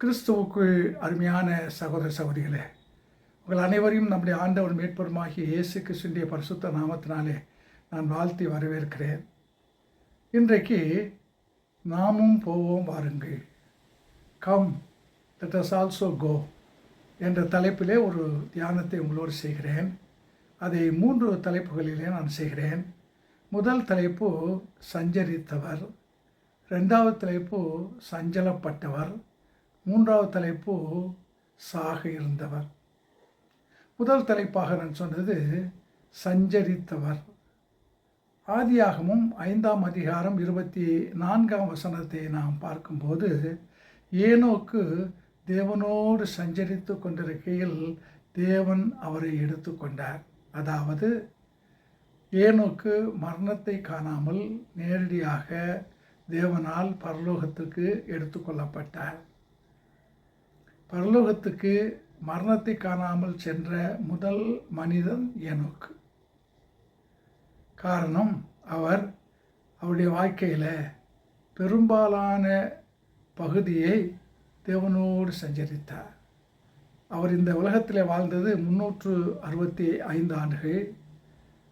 கிறிஸ்துவுக்கு அருமையான சகோதர சகோதரிகளே உங்கள் அனைவரையும் நம்முடைய ஆண்டவர் மேற்பருமாகிய இயேசு கிறிஸ்துடைய பரிசுத்த நாமத்தினாலே நான் வாழ்த்தி வரவேற்கிறேன். இன்றைக்கு நாமும் போவோம் வாருங்கள். Come let us also go என்ற தலைப்பிலே ஒரு தியானத்தை உங்களோடு செய்கிறேன். அதை மூன்று தலைப்புகளிலே நான் செய்கிறேன். முதல் தலைப்பு சஞ்சரித்தவர். ரெண்டாவது தலைப்பு சஞ்சலப்பட்டவர். மூன்றாவது தலைப்பு சாக இருந்தவர். முதல் தலைப்பாக நான் சொன்னது சஞ்சரித்தவர். ஆதியாகமும் ஐந்தாம் அதிகாரம் இருபத்தி நான்காம் வசனத்தை நாம் பார்க்கும்போது ஏனோக்கு தேவனோடு சஞ்சரித்து கொண்டிருக்கையில் தேவன் அவரை எடுத்துக்கொண்டார் அதாவது ஏனோக்கு மரணத்தை காணாமல் நேரடியாக தேவனால் பரலோகத்துக்கு எடுத்துக்கொள்ளப்பட்டார் பரலோகத்துக்கு மரணத்தை காணாமல் சென்ற முதல் மனிதன் ஏனோக்கு காரணம் அவர் அவருடைய வாழ்க்கையில் பெரும்பாலான பகுதியை தேவனோடு சஞ்சரித்தார். அவர் இந்த உலகத்தில் வாழ்ந்தது முன்னூற்று அறுபத்தி ஐந்து ஆண்டுகள்.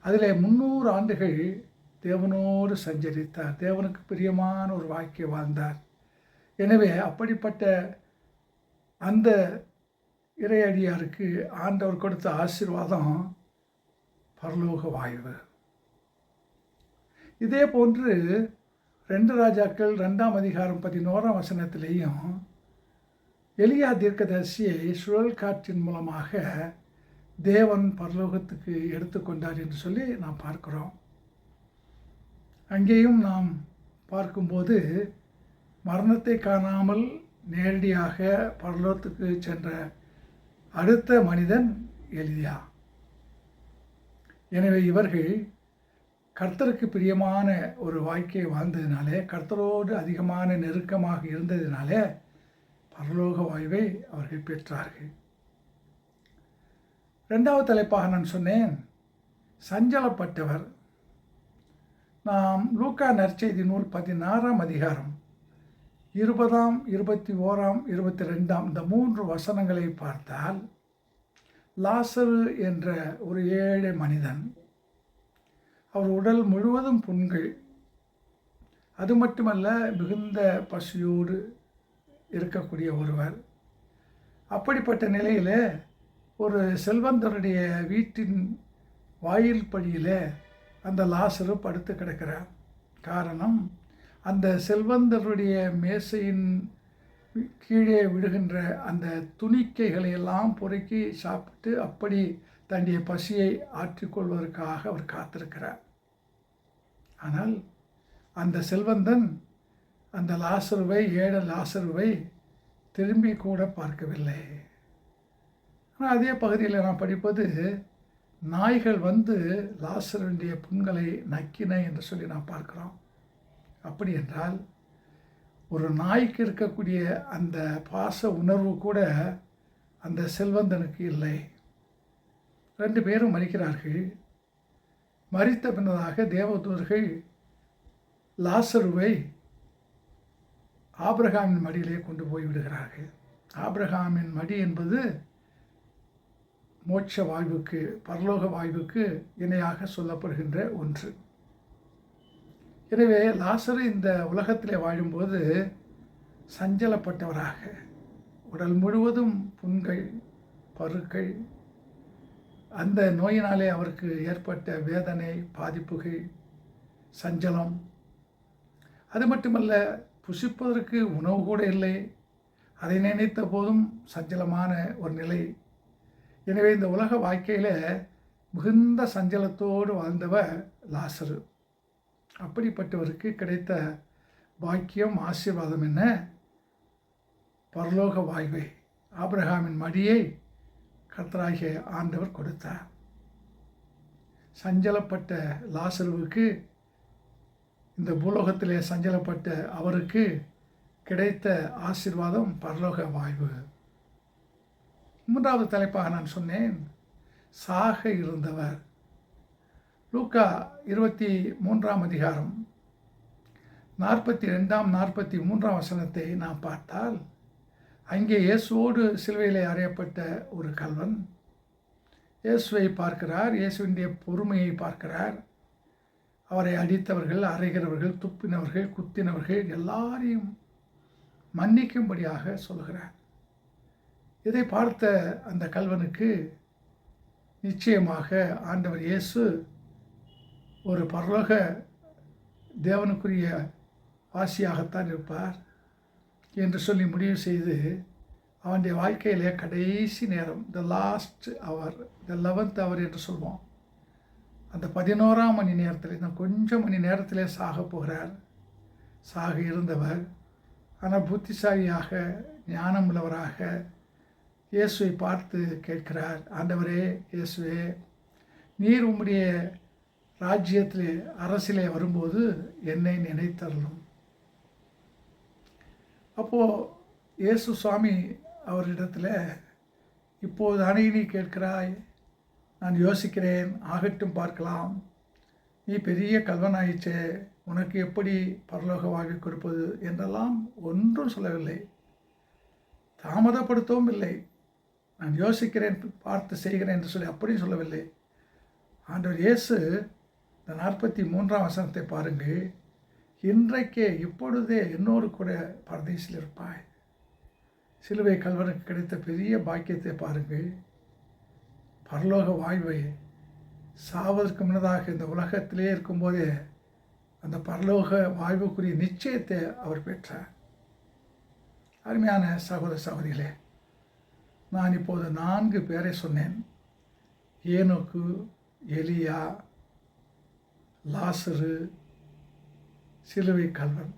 அதில் முந்நூறு ஆண்டுகள் தேவனோடு சஞ்சரித்தார். தேவனுக்கு பிரியமான ஒரு வாழ்க்கை வாழ்ந்தார். எனவே அப்படிப்பட்ட அந்த இறையடியாருக்கு ஆண்டவர் கொடுத்த ஆசீர்வாதம் பரலோக வாய்வு. இதே போன்று ரெண்டு ராஜாக்கள் ரெண்டாம் அதிகாரம் பதினோராம் வசனத்திலேயும் எளியா தீர்க்கதரிசியை சுழல் காற்றின் மூலமாக தேவன் பரலோகத்துக்கு எடுத்துக்கொண்டார் என்று சொல்லி நாம் பார்க்கிறோம். அங்கேயும் நாம் பார்க்கும்போது மரணத்தை காணாமல் நேரடியாக பரலோகத்துக்கு சென்ற அடுத்த மனிதன் எலியா எனவே இவர்கள் கர்த்தருக்கு பிரியமான ஒரு வாழ்க்கையை வாழ்ந்ததினாலே கர்த்தரோடு அதிகமான நெருக்கமாக இருந்ததினாலே பரலோக வாய்வை அவர்கள் பெற்றார்கள். ரெண்டாவது தலைப்பாக நான் சொன்னேன் சஞ்சலப்பட்டவர். நாம் லூக்கா நற்செய்தி நூல் பதினாறாம் அதிகாரம் இருபதாம் இருபத்தி ஓராம் இருபத்தி ரெண்டாம் இந்த மூன்று வசனங்களை பார்த்தால் லாசரு என்ற ஒரு ஏழை மனிதன் அவர் உடல் முழுவதும் புண்கள். அது மட்டுமல்ல மிகுந்த பசியோடு இருக்கக்கூடிய ஒருவர். அப்படிப்பட்ட நிலையில் ஒரு செல்வந்தருடைய வீட்டின் வாயில் படியில் அந்த லாசரு படுத்து கிடக்கிறார். காரணம் அந்த செல்வந்தருடைய மேசையின் கீழே விடுகின்ற அந்த துணிக்கைகளை எல்லாம் பொறுக்கி சாப்பிட்டு அப்படி தன்னுடைய பசியை ஆற்றிக்கொள்வதற்காக அவர் காத்திருக்கிறார். ஆனால் அந்த செல்வந்தன் அந்த லாசருவை ஏழை லாசருவை திரும்பி கூட பார்க்கவில்லை. ஆனால் அதே பகுதியில் நான் படிப்பது நாய்கள் வந்து லாசருடைய புண்களை நக்கின என்று சொல்லி நான் பார்க்குறோம். அப்படி என்றால் ஒரு நாய்க்கு இருக்கக்கூடிய அந்த பாச உணர்வு கூட அந்த செல்வந்தனுக்கு இல்லை. ரெண்டு பேரும் மறிக்கிறார்கள். மறித்த பின்னதாக தேவதூர்கள் லாசருவை ஆப்ரஹாமின் மடியிலே கொண்டு போய் விடுகிறார்கள். ஆப்ரஹாமின் மடி என்பது மோட்ச வாழ்வுக்கு பரலோக வாழ்வுக்கு இணையாக சொல்லப்படுகின்ற ஒன்று. எனவே லாசரு இந்த உலகத்திலே வாழும்போது சஞ்சலப்பட்டவராக. உடல் முழுவதும் புண்கள் பருக்கள் அந்த நோயினாலே அவருக்கு ஏற்பட்ட வேதனை பாதிப்புகள் சஞ்சலம். அது மட்டுமல்ல புசிப்பதற்கு உணவு கூட இல்லை. அதை நினைத்த போதும் சஞ்சலமான ஒரு நிலை. எனவே இந்த உலக வாழ்க்கையில் மிகுந்த சஞ்சலத்தோடு வாழ்ந்தவர் லாசரு. அப்படிப்பட்டவருக்கு கிடைத்த பாக்கியம் ஆசீர்வாதம் என்ன? பரலோக வாய்வை ஆப்ரஹாமின் மடியை கர்த்தராகிய ஆண்டவர் கொடுத்தார். சஞ்சலப்பட்ட லாசருவுக்கு இந்த பூலோகத்திலே சஞ்சலப்பட்ட அவருக்கு கிடைத்த ஆசீர்வாதம் பரலோக வாய்வு மூன்றாவது தலைப்பாக நான் சொன்னேன் சாக இருந்தவர். லூக்கா இருபத்தி மூன்றாம் அதிகாரம் நாற்பத்தி ரெண்டாம் நாற்பத்தி மூன்றாம் வசனத்தை நாம் பார்த்தால் அங்கே இயேசுவோடு சிலுவையிலே அறையப்பட்ட ஒரு கல்வன் இயேசுவை பார்க்கிறார் இயேசுவினுடைய பொறுமையை பார்க்கிறார். அவரை அடித்தவர்கள் அறைகிறவர்கள் துப்பினவர்கள் குத்தினவர்கள் எல்லாரையும் மன்னிக்கும்படியாக சொல்கிறார். இதை பார்த்த அந்த கல்வனுக்கு நிச்சயமாக ஆண்டவர் இயேசு ஒரு பரலோக தேவனுக்குரிய வாசியாகத்தான் இருப்பார் என்று சொல்லி முடிவு செய்து அவனுடைய வாழ்க்கையிலே கடைசி நேரம் the last our the eleventh அவர் என்று சொல்வோம். அந்த பதினோராம் மணி நேரத்தில் இன்னும் கொஞ்சம் மணி நேரத்திலே சாக போகிறார். சாக இருந்தவர் ஆனால் புத்திசாலியாக ஞானம் உள்ளவராக இயேசுவை பார்த்து கேட்கிறார். ஆண்டவரே இயேசுவே நீர் உம்முடைய ராஜ்யத்திலே அரசிலே வரும்போது என்னை நினைத்தரணும். அப்போது இயேசு சுவாமி அவரிடத்தில் இப்போது அணை நீ கேட்கிறாய் நான் யோசிக்கிறேன் ஆகட்டும் பார்க்கலாம். நீ பெரிய கல்வனாயிச்சே உனக்கு எப்படி பரலோக வாழ்க்கை கொடுப்பது? என்றெல்லாம் ஒன்றும் சொல்லவில்லை. தாமதப்படுத்தவும் இல்லை. நான் யோசிக்கிறேன் பார்த்து செய்கிறேன் என்று சொல்லி அப்படியும் சொல்லவில்லை. ஆண்டவர் இயேசு இந்த நாற்பத்தி மூன்றாம் வசனத்தை பாருங்கள் இன்றைக்கே இப்பொழுதே இன்னொரு கூட பரதேசில் இருப்பாய். சிலுவை கல்வனுக்கு கிடைத்த பெரிய பாக்கியத்தை பாருங்கள் பரலோக வாழ்வை சாவதற்கு முன்னதாக இந்த உலகத்திலே இருக்கும்போதே அந்த பரலோக வாழ்வுக்குரிய நிச்சயத்தை அவர் பெற்றார். அருமையான சகோதர சகோதரிகளே நான் இப்போது நான்கு பேரை சொன்னேன். ஏனோக்கு எலியா லாசரு சிலுவை கல்வன்.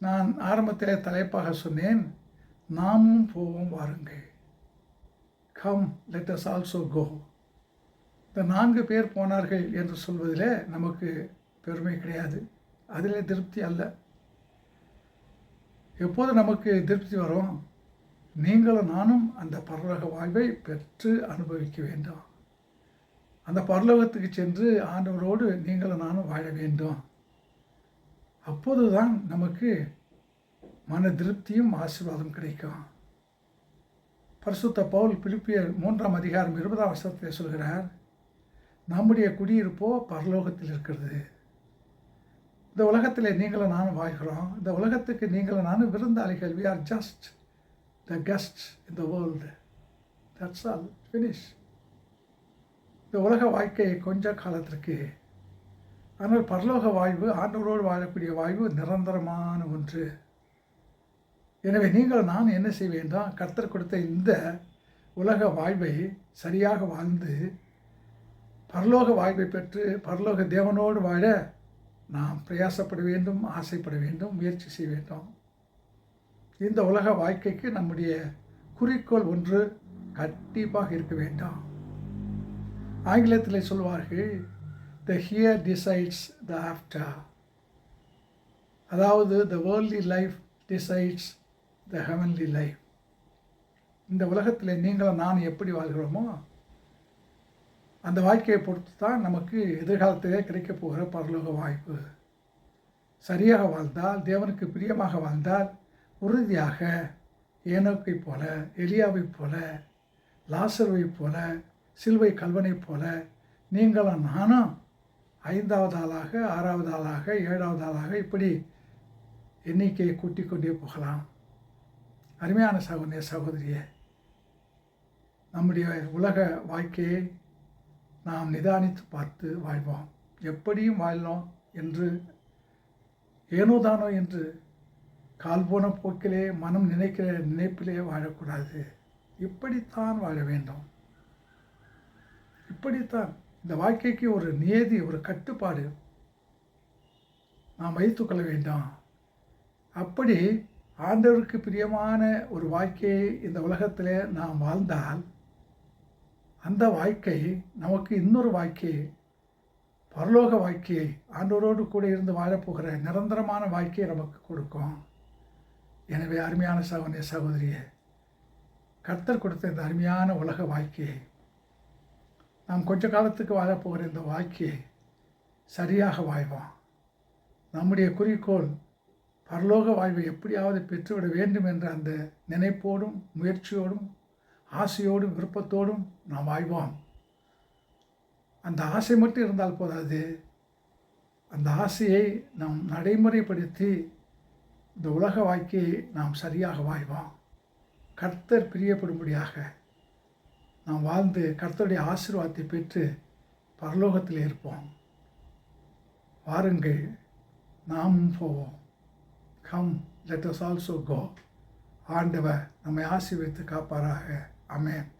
நான் ஆரம்பத்தில் தலைப்பாக சொன்னேன் நாமும் போவோம் வாருங்கள். Come let us also go இந்த நான்கு பேர் போனார்கள் என்று சொல்வதில் நமக்கு பெருமை கிடையாது. அதில் திருப்தி அல்ல. எப்போது நமக்கு திருப்தி வரும்? நீங்களும் நானும் அந்த பரலக வாழ்வை பெற்று அனுபவிக்க வேண்டும். அந்த பரலோகத்துக்கு சென்று ஆண்டவரோடு நீங்களும் நானும் வாழ வேண்டும். அப்போது தான் நமக்கு மன திருப்தியும் ஆசீர்வாதம் கிடைக்கும். பரிசுத்த பவுல் பிலிப்பியர் மூன்றாம் அதிகாரம் இருபதாம் வருஷத்தில் சொல்கிறார் நம்முடைய குடியிருப்போ பரலோகத்தில் இருக்கிறது. இந்த உலகத்தில் நீங்களும் நானும் வாழ்கிறோம். இந்த உலகத்துக்கு நீங்களும் நானும் விருந்தாளிகள். We are just the guest in the world that's all finish இந்த உலக வாழ்க்கை கொஞ்ச காலத்திற்கு ஆனால் பரலோக வாழ்வு ஆண்டவரோடு வாழக்கூடிய வாழ்வு நிரந்தரமான ஒன்று. எனவே நீங்கள் நான் என்ன செய்ய வேண்டாம் கர்த்தர் கொடுத்த இந்த உலக வாழ்வை சரியாக வாழ்ந்து பரலோக வாழ்வை பெற்று பரலோக தேவனோடு வாழ நாம் பிரயாசப்பட வேண்டும் ஆசைப்பட வேண்டும் முயற்சி செய்ய வேண்டும். இந்த உலக வாழ்க்கைக்கு நம்முடைய குறிக்கோள் ஒன்று கண்டிப்பாக இருக்க வேண்டாம். ஆங்கிலத்தில் சொல்வார்கள் the here decides the after அதாவது the worldly life decides the heavenly life இந்த உலகத்தில் நீங்களும் நான் எப்படி வாழ்கிறோமோ அந்த வாழ்க்கையை பொறுத்து தான் நமக்கு எதிர்காலத்திலே கிடைக்கப் போகிற பரலோக வாய்ப்பு. சரியாக வாழ்ந்தால் தேவனுக்கு பிரியமாக வாழ்ந்தால் உறுதியாக ஏனோக்கை போல எலியாவைப் போல லாசர்வைப் போல சிலுவை கல்வனைப் போல நீங்களும் நானும் ஐந்தாவது ஆளாக ஆறாவது ஆளாக ஏழாவது ஆளாக இப்படி எண்ணிக்கையை கூட்டிக் கொண்டே போகலாம். அருமையான சகோதரிய சகோதரியே நம்முடைய உலக வாழ்க்கையை நாம் நிதானித்து பார்த்து வாழ்வோம். எப்படியும் வாழலாம் என்று ஏனோதானோ என்று கால் போன போக்கிலே மனம் நினைக்கிற நினைப்பிலே வாழக்கூடாது. இப்படித்தான் வாழ வேண்டும். இப்படித்தான் இந்த வாழ்க்கைக்கு ஒரு நியதி ஒரு கட்டுப்பாடு நாம் வைத்துக்கொள்ள வேண்டாம். அப்படி ஆண்டவருக்கு பிரியமான ஒரு வாழ்க்கையை இந்த உலகத்தில் நாம் வாழ்ந்தால் அந்த வாழ்க்கை நமக்கு இன்னொரு வாழ்க்கை பரலோக வாழ்க்கையை ஆண்டவரோடு கூட இருந்து வாழப்போகிற நிரந்தரமான வாழ்க்கையை நமக்கு கொடுக்கும். எனவே அருமையான சகோதரிய சகோதரியே கர்த்தர் கொடுத்த இந்த அருமையான உலக வாழ்க்கையை நாம் கொஞ்ச காலத்துக்கு வாழப்போகிற இந்த வாழ்க்கையை சரியாக வாழ்வோம் நம்முடைய குறிக்கோள் பரலோக வாழ்வை எப்படியாவது பெற்றுவிட வேண்டும் என்ற அந்த நினைப்போடும் முயற்சியோடும் ஆசையோடும் விருப்பத்தோடும் நாம் வாழ்வோம். அந்த ஆசை மட்டும் இருந்தால் போதாது. அந்த ஆசையை நாம் நடைமுறைப்படுத்தி இந்த உலக வாழ்க்கையை நாம் சரியாக வாழ்வோம். கர்த்தர் பிரியப்படும்படியாக நாம் வாழ்ந்து கர்த்தருடைய ஆசீர்வாதத்தை பெற்று பரலோகத்தில் இருப்போம். வாருங்கள் நாமும் போவோம். Come let us also go ஆண்டவர் நம்மை ஆசீர்வித்து காப்பாராக. அமேன்